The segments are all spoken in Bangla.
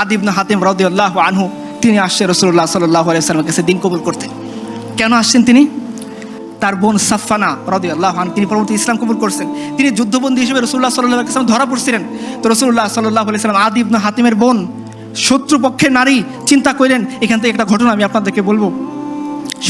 আদিবন হাতিম রদিউল্লাহ আনহু, তিনি আসছে রসুল্লাহ সাল্লাহ আলাইসালামের কাছে দিন কবুল করতে। কেন আসছেন তিনি? তার বোন সাফানা রদি আল্লাহ তিনি পরবর্তী ইসলাম কবুল করছেন। তিনি যুদ্ধবন্দী হিসেবে রসুল্লাহ সাল্লাহ ইসলাম ধরা পড়ছিলেন। তো রসুল্লাহ সাল্লাহ আলাইসালাম আদি ইবনে হাতিমের বোন, শত্রুপক্ষের নারী, চিন্তা করলেন এখান থেকে একটা ঘটনা আমি আপনাদেরকে বলব।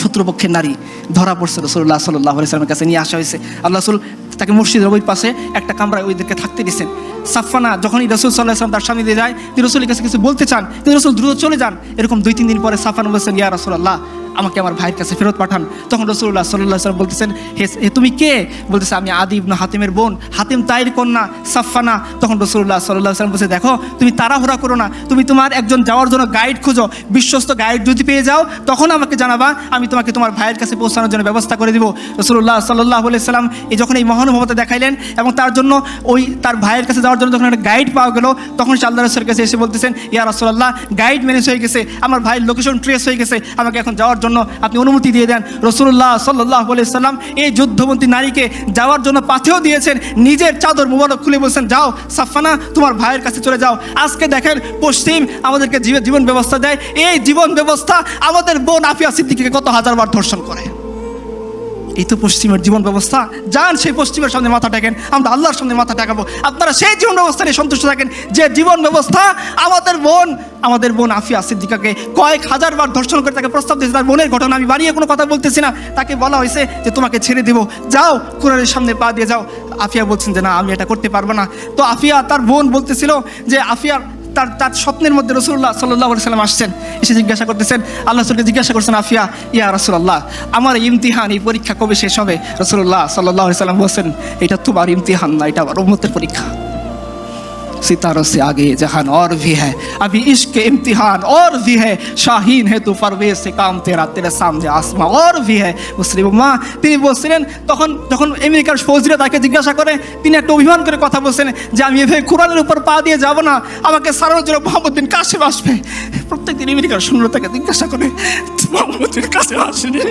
শত্রুপক্ষের নারী ধরা পড়ছে রসুল্লাহ সাল্লাহ আলাইসালামের কাছে, নিয়ে আসা হয়েছে। আল্লাহ রসুল তাকে মসজিদের ওই পাশে একটা কামরায় ওইদেরকে থাকতে দিয়েছেন সাফানা যখনই রসুল সাল্লাহ আসলাম তার সামনে দিয়ে যায়, তিনি রসুলের কাছে কিছু বলতে চান, তিনি রসুল দ্রুত চলে যান। এরকম দুই, তিন দিন পরে সাফানা বলছেন, ইয়া রসুল্লাহ আমাকে আমার ভাইয়ের কাছে ফেরত পাঠান। তখন রসুল্লাহ সাল্লাহ সাল্লাম বলতেছেন, হে তুমি কে? বলতেছে, আমি আদি ইবনু হাতিমের বোন, হাতিম তাইর কন্যা সাফানা তখন রসুল্লাহ সাল্লাহ সাল্লাম বলছে, দেখো, তুমি তাড়াহুড়া করো না। তুমি তোমার একজন যাওয়ার জন্য গাইড খুঁজো। বিশ্বস্ত গাইড যদি পেয়ে যাও, তখন আমাকে জানাবা। আমি তোমাকে তোমার ভাইয়ের কাছে পৌঁছানোর জন্য ব্যবস্থা করে দিব। রসুল্লাহ সাল্লাহ সাল্লাম এই যখন এই মহানুভবতা দেখাইলেন এবং তার জন্য ওই তার ভাইয়ের কাছে যাওয়ার জন্য যখন একটা গাইড পাওয়া গেল, তখন সে আল্লাহ রসুলের কাছে এসে বলতেছেন, ইয়া রসুল্লাহ গাইড ম্যানেজ হয়ে গেছে, আমার ভাইয়ের লোকেশন ট্রেস হয়ে গেছে, আমাকে এখন যাওয়ার জন্য আপনি অনুমতি দিয়ে দেন। রসুল্লাহ সাল্লাহ সাল্লাম এই যুদ্ধবন্তী নারীকে যাওয়ার জন্য পাথেও দিয়েছেন, নিজের চাদর মুবারক খুলে বলছেন, যাও সাফানা তোমার ভাইয়ের কাছে চলে যাও। আজকে দেখেন পশ্চিম আমাদেরকে জীবন ব্যবস্থা দেয়, এই জীবন ব্যবস্থা আমাদের বোন আফিয়া সিদ্দিকে কত হাজারবার ধর্ষণ করে। এই তো পশ্চিমের জীবন ব্যবস্থা। যান সেই পশ্চিমের সামনে মাথা টেকেন আমরা আল্লাহর সামনে মাথা টেকাবো আপনারা সেই জীবন ব্যবস্থা নিয়ে সন্তুষ্ট থাকেন, যে জীবন ব্যবস্থা আমাদের বোন আমাদের বোন আফিয়া সিদ্দিকাকে কয়েক হাজার বার ধর্ষণ করে তাকে প্রস্তাব দিয়েছে, তার বোনের ঘটনা আমি বানিয়ে কোনো কথা বলতেছি না। তাকে বলা হয়েছে যে তোমাকে ছেড়ে দেবো। যাও, কোরআনের সামনে পা দিয়ে যাও। আফিয়া বলছেন যে না, আমি এটা করতে পারব না। তো আফিয়া তার বোন বলতেছিল যে আফিয়ার তার তার স্বপ্নের মধ্যে রসুল্লাহ সাল্লাহ সাল্লাম আসছেন, এসে জিজ্ঞাসা করতেছেন, আল্লাহ রসুলকে জিজ্ঞাসা করছেন, আফিয়া, ইয়া রসুল্লাহ আমার ইমতিহান এই পরীক্ষা কবে শেষ হবে? রসুল্লাহ সাল্লাহ সাল্লাম বলছেন, এটা তোমার ইমতিহান না, এটা আমার উম্মতের পরীক্ষা। सितारों से आगे ये जहान और भी है अभी इश्क के इम्तिहान और भी है शाहीन है तू परवेज से काम तेरा तेरे सामने आसमां और भी है মুসলিম মা তিনি বলছিলেন তখন যখন আমেরিকার ফৌজিরা তাকে জিজ্ঞাসা করে তিনি একটা অভিমান করে কথা বলছেন যে আমি এভাবে কোরআনের উপর পা দিয়ে যাব না আমাকে সারানোর জন্য মোহাম্মদ্দিন কাশিম আসবে প্রত্যেকদিন আমেরিকার শূন্য তাকে জিজ্ঞাসা করে মোহাম্মদ্দিন কাশিম আসেনি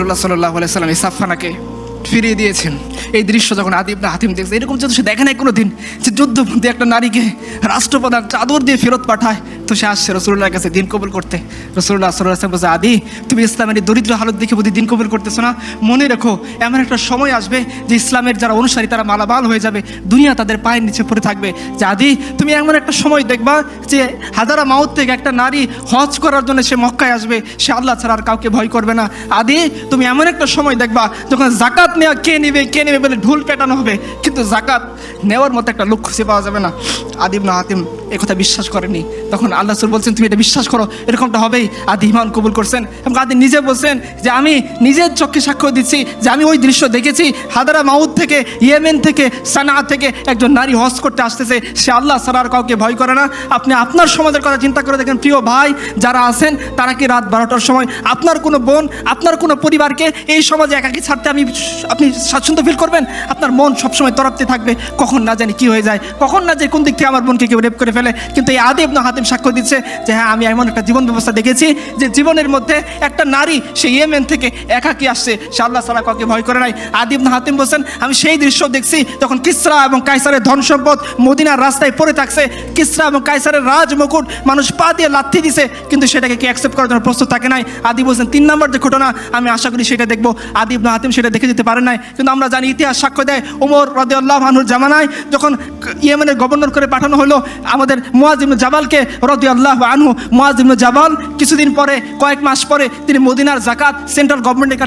রসুল্লাহ সাল্লাহ সাল্লাম এই সাফানাকে ফিরিয়ে দিয়েছেন। এই দৃশ্য যখন আদিব না হাতিম দেখছে, এরকম যদি সে দেখে নাই কোনো দিন যে যুদ্ধবন্দী একটা নারীকে রাষ্ট্রপ্রধান চাদর দিয়ে ফেরত পাঠায় তো সে আসছে রসুল্লাহর কাছে দিন কবুল করতে। রসুল্লাহ সাল্লাহ বলছে, আদি, তুমি ইসলামের দরিদ্র হালত দেখে বুদ্ধি দিন কবুল করতেছো না? মনে রেখো, এমন একটা সময় আসবে যে ইসলামের যারা অনুসারী, তারা মালামাল হয়ে যাবে, দুনিয়া তাদের পায়ের নিচে পড়ে থাকবে। যে আদি, তুমি এমন একটা সময় দেখবা যে হাজারা মাউত থেকে একটা নারী হজ করার জন্য সে মক্কায় আসবে, সে আল্লাহ ছাড়া আর কাউকে ভয় করবে না। আদি, তুমি এমন একটা সময় দেখবা যখন জাকাত নেওয়া কে নেবে কে নেবে বলে ঢুল পেটানো হবে, কিন্তু জাকাত নেওয়ার মতো একটা লোক খুঁজে পাওয়া যাবে না। আদিম না হাতিম এ কথা বিশ্বাস করেনি তখন আল্লাহ সুর বলছেন, তুমি এটা বিশ্বাস করো, এরকমটা হবেই। আদি ইমান কবুল করছেন এবং আদি নিজে বলছেন যে, আমি নিজের চোখে সাক্ষ্য দিচ্ছি যে, আমি ওই দৃশ্য দেখেছি। হাদারা মাউদ থেকে, ইয়েমেন থেকে, সানা থেকে একজন নারী হজ করতে আসতেছে। সে আল্লাহ সারার কাউকে ভয় করে না। আপনি আপনার সমাজের কথা চিন্তা করে দেখেন, প্রিয় ভাই যারা আছেন, তারা কি রাত বারোটার সময় আপনার কোনো বোন, আপনার কোনো পরিবারকে এই সমাজে একাকি ছাড়তে আমি আপনি স্বাচ্ছন্দ্য ফিল করবেন? আপনার মন সবসময় তরফতে থাকবে। কখন না জানি কি হয়ে যায়। কখন না যে কোন দিক থেকে আমার বোনকে কেউ রেপ করে ফেলে। কিন্তু এই আদিব না হাতিম সাক্ষ্য দিচ্ছে যে হ্যাঁ আমি এমন একটা জীবন ব্যবস্থা দেখেছি যে, জীবনের মধ্যে একটা নারী সে ইয়েমেন থেকে একাকি আসছে। সে আল্লাহ সালা কাউকে ভয় করে নাই। আদিব না হাতিম বলছেন, আমি সেই দৃশ্য দেখছি তখন কিসরা এবং কাইসারের ধন সম্পদ মদিনার রাস্তায় পড়ে থাকছে। কিসরা এবং কাইসারের রাজ মুকুট মানুষ পা দিয়ে লাথি দিছে, কিন্তু সেটাকে কি অ্যাকসেপ্ট করার জন্য প্রস্তুত থাকে নাই। আদি বলছেন, তিন নম্বর যে ঘটনা, আমি আশা করি সেটা দেখব। আদিব না হাতিম সেটা দেখে যেতে পারে নাই। কিন্তু আমরা জানি ইতিহাস সাক্ষ্য দেয় ওমর রদে আল্লাহ মানুর জামানায় যখন ইয়েমেনের গভর্নর করে পাঠানো হলো, আমাদের আমাদের মুয়াজিম জাবালকে রদি আল্লাহ আনহু মুয়াজিম জাবাল কিছুদিন পরে, কয়েক মাস পরে তিনি মদিনার জাকাত সেন্ট্রাল গভর্নমেন্টের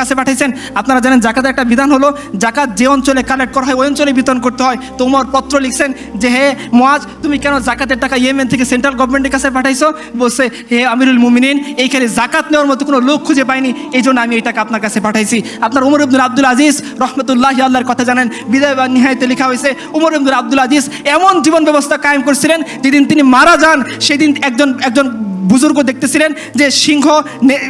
কাছে পাঠিয়েছেন আপনারা জানেন জাকাতের একটা বিধান হলো জাকাত যে অঞ্চলে কালেক্ট করা হয়, ওই অঞ্চলে বিতরণ করতে হয়। তো পত্র লিখছেন যে, হে মোয়াজ, তুমি কেন জাকাতের টাকা ইয়েমেন থেকে সেন্ট্রাল গভর্নমেন্টের কাছে পাঠাইছো? বলছে, হে আমিরুল মুমিনিন, এইখানে জাকাত নেওয়ার মতো কোনো লোক খুঁজে পাইনি এই জন্য আমি এই টাকা আপনার কাছে পাঠাইছি। আপনার উমর আব্দুল আব্দুল আজিজ রহমতুল্লাহ আল্লাহর কথা জানেন, বিদায় বা নিহায়তে লেখা হয়েছে, উমর আব্দুল আব্দুল আজিজ, এমন জীবন ব্যবস্থা কায়েম করছিলেন যেদিন তিনি মারা যান সেদিন একজন একজন বুজুর্গ দেখতেছিলেন যে সিংহ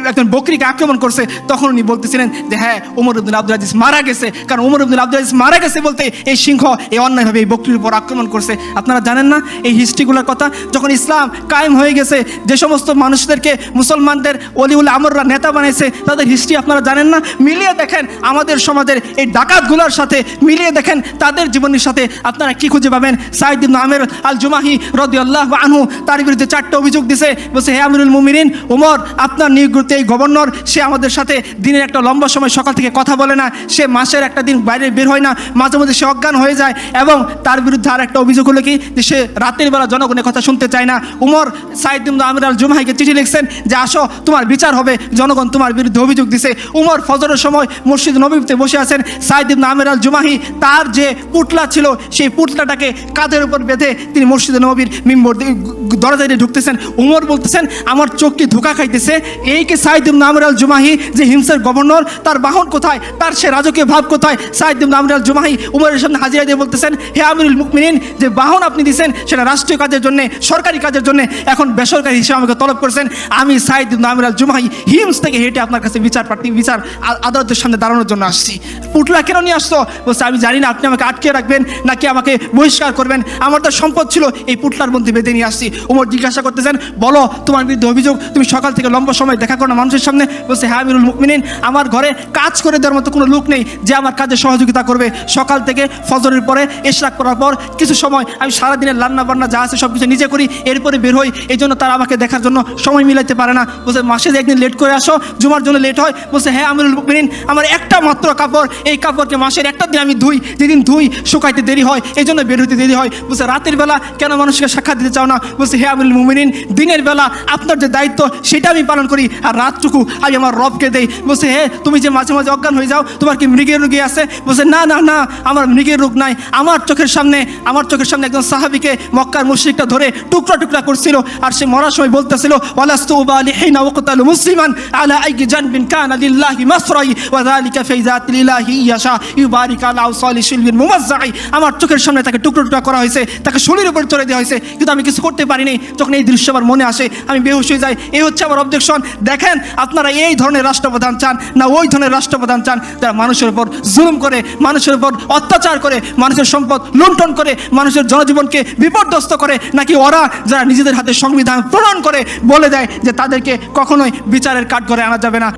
একজন বকরিকে আক্রমণ করছে, তখন উনি বলতেছিলেন যে হ্যাঁ উমর আব্দুল আব্দুল আজিজ মারা গেছে। কারণ উমর আব্দুল আব্দুল আজিজ মারা গেছে বলতে এই সিংহ এই অন্যায়ভাবে এই বকরির উপর আক্রমণ করছে। আপনারা জানেন না এই হিস্ট্রিগুলোর কথা? যখন ইসলাম কায়েম হয়ে গেছে, যে সমস্ত মানুষদেরকে মুসলমানদের অলিউল আমররা নেতা বানাইছে তাদের হিস্ট্রি আপনারা জানেন না? মিলিয়ে দেখেন আমাদের সমাজের এই ডাকাতগুলোর সাথে, মিলিয়ে দেখেন তাদের জীবনের সাথে আপনারা কি খুঁজে পাবেন? সাইদ ইবনে আমের আল জুমাহি রদি আল্লাহ আনহু তার বিরুদ্ধে চারটে অভিযোগ দিছে, বলছে হে আমিরুল মুমিনিন, উমর, আপনার নিয়োগিত এই গভর্নর, সে আমাদের সাথে দিনের একটা লম্বা সময় সকাল থেকে কথা বলে না। সে মাসের একটা দিন বাইরে বের হয় না। মাঝে মধ্যে সে অজ্ঞান হয়ে যায় এবং তার বিরুদ্ধে আর একটা অভিযোগ হলো কি যে সে রাতের বেলা জনগণের কথা শুনতে চায় না। উমর সাইদ আমির আল জুমাহিকে চিঠি লিখছেন যে, আসো, তোমার বিচার হবে। জনগণ তোমার বিরুদ্ধে অভিযোগ দিছে। উমর ফজরের সময় মসজিদ নবীতে বসে আছেন। সাইদ ইবনে আমির আল জুমাহি, তার যে পুটলা ছিল, সেই পুটলাটাকে কাঁধের উপর বেঁধে তিনি মসজিদে নবীর মিম্বর দরজা দিয়ে ঢুকতেছেন। উমর বলতেছেন আমার চোখ কি ধোকা খাইতেছে। এই কে সাইদ ইবনে আল জুমাহি যে হিংসার গভর্নর, তার বাহন কোথায়? তার সে রাজকীয় ভাব কোথায়? সাইদ ইবনে আল জুমাহি উমরের সামনে হাজিরা দিয়ে বলতেছেন, হে আমিরুল মুকমিনিন যে বাহন আপনি দিচ্ছেন সেটা রাষ্ট্রীয় কাজের জন্য, সরকারি কাজের জন্য, এখন বেসরকারি হিসেবে আমাকে তলব করেছেন। আমি সাইদ ইবনে আল জুমাহি হিমস থেকে হেঁটে আপনার কাছে বিচার প্রার্থী, বিচার আদালতের সামনে দাঁড়ানোর জন্য আসছি। পুটলা কেন নিয়ে আসতো বলছে, আমি জানি না, আপনি আমাকে আটকে রাখবেন, নাকি আমাকে বহিষ্কার করবেন? আমার তো সম্পদ ছিল এই পুটলার মধ্যে বেঁধে নিয়ে আসছি। ওমর জিজ্ঞাসা করতেছেন, বলো তোমার বিরুদ্ধে অভিযোগ, তুমি সকাল থেকে লম্বা সময় দেখা করো না মানুষের সামনে। বলছে হ্যাঁ আমিরুল মুকমিনিন আমার ঘরে কাজ করে দেওয়ার মতো কোনো লোক নেই যে আমার কাজে সহযোগিতা করবে। সকাল থেকে ফজরের পরে এশরাক করার পর কিছু সময় আমি সারাদিনের রান্না বান্না যা আছে সব কিছু নিজে করি, এরপরে বের হই। এই জন্য তারা আমাকে দেখার জন্য সময় মিলাইতে পারে না। বলছে, মাসে একদিন লেট করে আসো, জুমার জন্য লেট হয়। বলছে হ্যাঁ আমিরুল মুকমিনিন আমার একটা মাত্র কাপড়, এই কাপড়কে মাসের একটা দিন আমি ধুই। যেদিন ধুই, শুকাইতে দেরি হয় এই জন্য বের হইতে দেরি হয়। বলছে, রাতের বেলা কেন মানুষকে সাক্ষাৎ দিতে চাও না? বলছে হ্যাঁ আমিরুল মুমিনিন, দিনের বেলা আপনার যে দায়িত্ব সেটা আমি পালন করি। আর রাতটুকু আমি আমার রবকে দেই। বলছে হে তুমি যে মাঝে মাঝে অজ্ঞান হয়ে যাও, তোমার কি মৃগের রোগী আছে? বলছে, না না না, আমার মৃগের রোগ নাই। আমার চোখের সামনে, আমার চোখের সামনে একজন সাহাবিকে মক্কার মুশরিকটা ধরে টুকরা টুকরা করছিল। আর সে মরার সময় বলতেছিল মুসলিমান আলা আইগি জানবিন কানা লিল্লাহি মাসরাই ওয়া যালিকা ফি জাতিলিল্লাহি ইয়াশা ইউবারিক আলা আওসালি শিলবিন মুমাজ্জাই। আমার চোখের সামনে তাকে টুকরো টুকরা করা হয়েছে, তাকে শরীরের উপর চড়ে দেওয়া হয়েছে। কিন্তু আমি কিছু করতে পারিনি। যখন এই দৃশ্য আমার মনে আসে আমি বেহুশ হয়ে যাই। এই হচ্ছে আমার অবজেকশন দেখেন, আপনারা এই ধরনের রাষ্ট্রপ্রধান চান না ওই ধরনের রাষ্ট্রপ্রধান চান। যারা মানুষের উপর জুলুম করে, মানুষের উপর অত্যাচার করে, মানুষের সম্পদ লুণ্ঠন করে, মানুষের জনজীবনকে বিপর্যস্ত করে, নাকি ওরা যারা নিজেদের হাতে সংবিধান প্রণয়ন করে বলে দেয় যে তাদেরকে কখনোই বিচারের কাঠ করে আনা যাবে না।